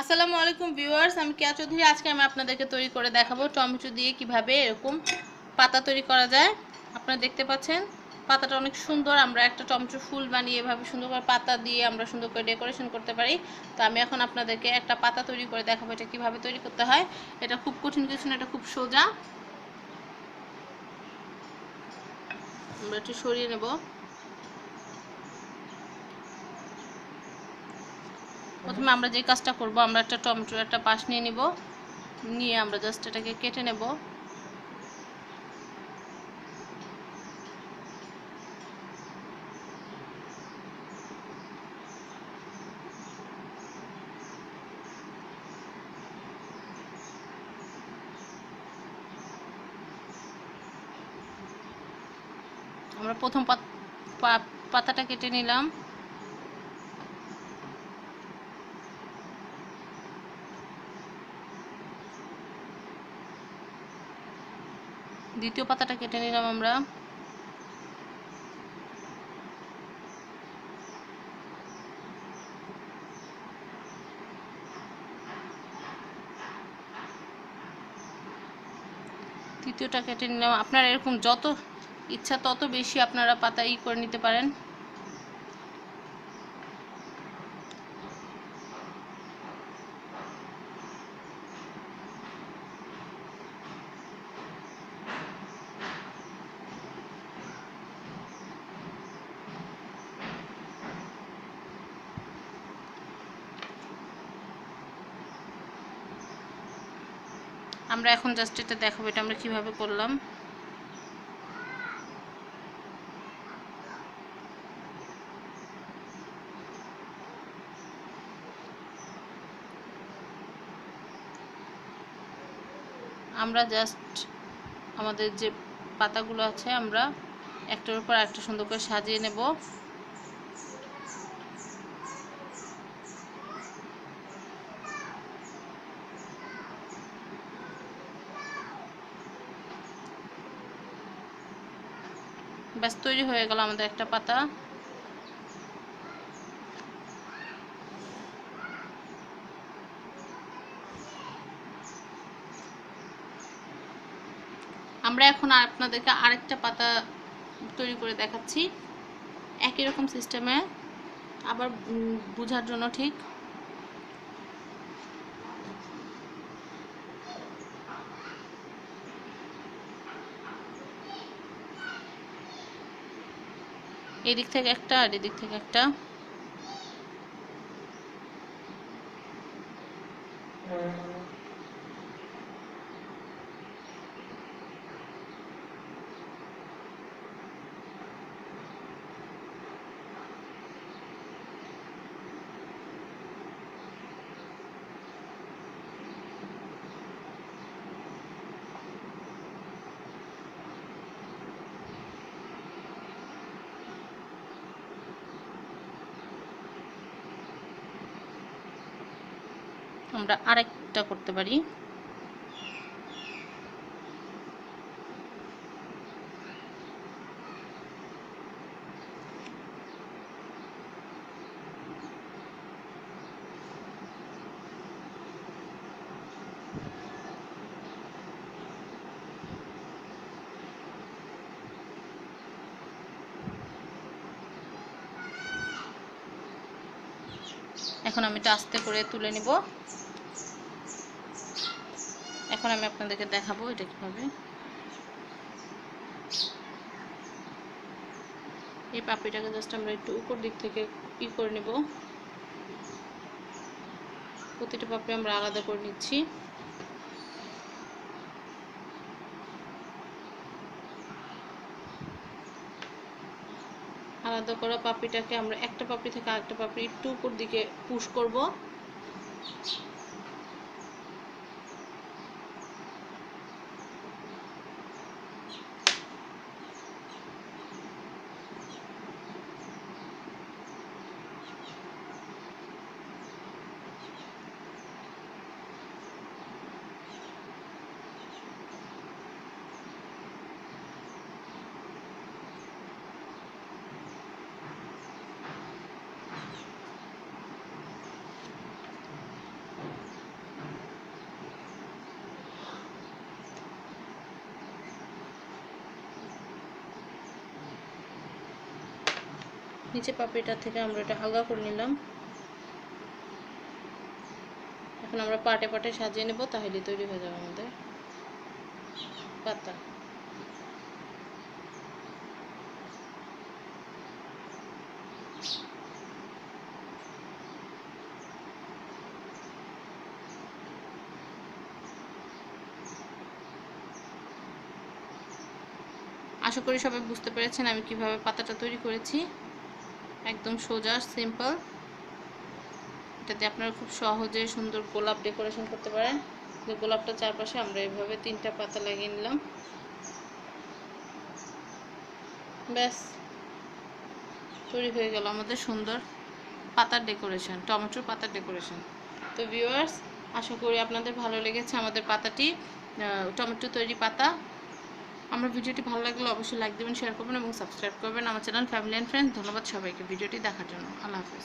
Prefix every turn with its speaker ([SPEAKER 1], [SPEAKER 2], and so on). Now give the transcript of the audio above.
[SPEAKER 1] আসসালামু আলাইকুম ভিউয়ার্স, আমি কেয়া চৌধুরী। আজকে আমি আপনাদেরকে তৈরি করে দেখাবো টমেটো দিয়ে কীভাবে এরকম পাতা তৈরি করা যায়। আপনারা দেখতে পাচ্ছেন, পাতাটা অনেক সুন্দর। আমরা একটা টমেটো ফুল বানিয়ে এভাবে সুন্দর করে পাতা দিয়ে আমরা সুন্দর করে ডেকোরেশন করতে পারি। তো আমি এখন আপনাদেরকে একটা পাতা তৈরি করে দেখাবো, এটা কীভাবে তৈরি করতে হয়। এটা খুব কঠিন কিছু না, এটা খুব সোজা। আমরা একটু সরিয়ে নেব। প্রথমে আমরা যে কাজটা করব, আমরা একটা টমেটোর একটা পাশ নিয়ে নিব। নিয়ে আমরা জাস্ট এটাকে কেটে নেব। আমরা প্রথম পাতাটা কেটে নিলাম। দ্বিতীয় পাতাটা কেটে নিলাম আমরা। তৃতীয়টা কেটে নিলাম। আপনারা এরকম যত ইচ্ছা তত বেশি আপনারা পাতা ই করে নিতে পারেন। আমরা এখন জাস্ট এটা দেখাবো, এটা আমরা কীভাবে করলাম। আমরা জাস্ট আমাদের যে পাতাগুলো আছে, আমরা একটার উপর একটা সুন্দর করে সাজিয়ে নেব। ব্যাস, তৈরি হয়ে গেল আমাদের একটা পাতা। আমরা এখন আর আপনাদেরকে আরেকটা পাতা তৈরি করে দেখাচ্ছি। একই রকম সিস্টেমে আবার বোঝার জন্য ঠিক। এদিক থেকে একটা আর এদিক থেকে একটা। আমরা আরেকটা করতে পারি। এখন আমি এটা আস্তে করে তুলে নিব। এখন আমি আপনাদেরকে দেখাবো এটা কীভাবে। এই পাপড়িটাকে জাস্ট আমরা একটু উপর দিক থেকে ই করে নেব। প্রতিটা পাপড়ি আমরা আলাদা করে নিচ্ছি। আলাদা করা পাপড়িটাকে আমরা একটা পাপড়ি থেকে আরেকটা পাপড়ি একটু উপর দিকে পুশ করব। নিচে পাপড়িটা থেকে আমরা এটা হালকা করে নিলাম। এখন আমরা পাটে পাটে সাজিয়ে নেব, তাহলে তৈরি হয়ে যাবে আমাদের পাতা। আশা করি সবাই বুঝতে পেরেছেন আমি কীভাবে পাতাটা তৈরি করেছি। একদম সোজা সিম্পল এটাতে আপনারা খুব সহজে সুন্দর গোলাপ ডেকোরেশন করতে পারেন। গোলাপটা চারপাশে আমরা এভাবে তিনটা পাতা লাগিয়ে নিলাম। ব্যাস, তৈরি হয়ে গেল আমাদের সুন্দর পাতার ডেকোরেশন টমেটোর পাতার ডেকোরেশন তো ভিউয়ার্স আশা করি আপনাদের ভালো লেগেছে আমাদের পাতাটি। টমেটো তৈরি পাতা। আমার ভিডিওটি ভালো লাগলে অবশ্যই লাইক দেবেন শেয়ার করবেন এবং সাবস্ক্রাইব করবেন আমার চ্যানেল ফ্যামিলি অ্যান্ড ফ্রেন্ডস ধন্যবাদ সবাইকে ভিডিওটি দেখার জন্য। আল্লাহ হাফেজ।